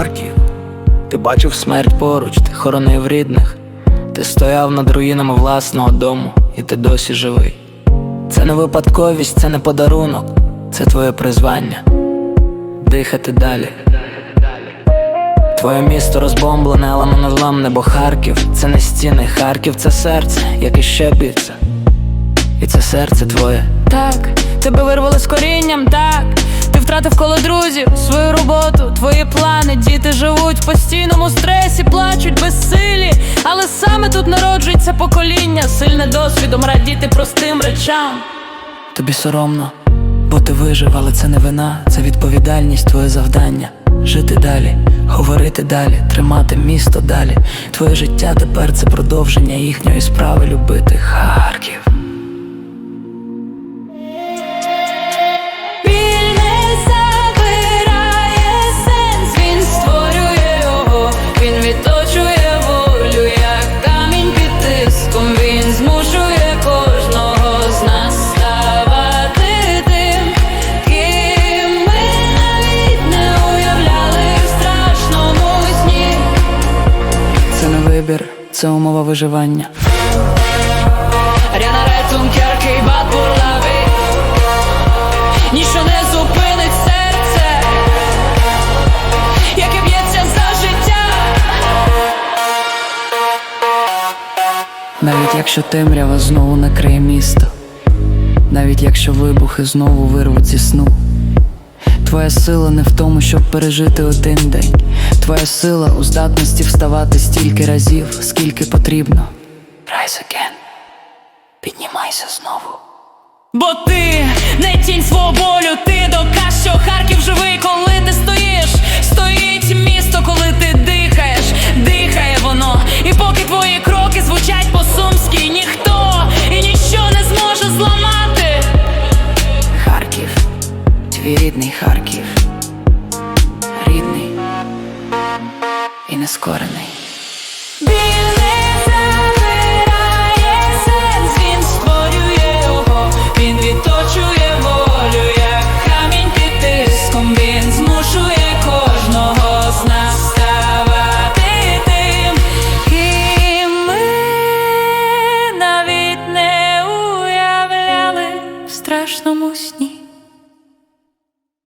Харків. Ти бачив смерть поруч, ти хоронив рідних. Ти стояв над руїнами власного дому, і ти досі живий. Це не випадковість, це не подарунок, це твоє призвання. Дихати далі. Твоє місто розбомблене, але незламне, бо Харків це не стіни, Харків це серце, як іще б'ється. І це серце твоє. Так, тебе вирвали з корінням, так. Ти втратив коло друзів, свою роботу, твої плани. Діти живуть в постійному стресі, плачуть безсилі. Але саме тут народжується покоління, сильне досвідом радіти простим речам. Тобі соромно, бо ти вижив, але це не вина, це відповідальність, твоє завдання. Жити далі, говорити далі, тримати місто далі. Твоє життя тепер це продовження їхньої справи любити Харків. Вибір, це умова виживання. Ніщо не зупинить серце, яке б'ється за життя. Навіть якщо темрява знову накриє місто, навіть якщо вибухи знову вирвуть зі сну. Твоя сила не в тому, щоб пережити один день. Твоя сила у здатності вставати стільки разів, скільки потрібно. Rise again. Піднімайся знову. Бо ти твій рідний Харків. Рідний і нескорений.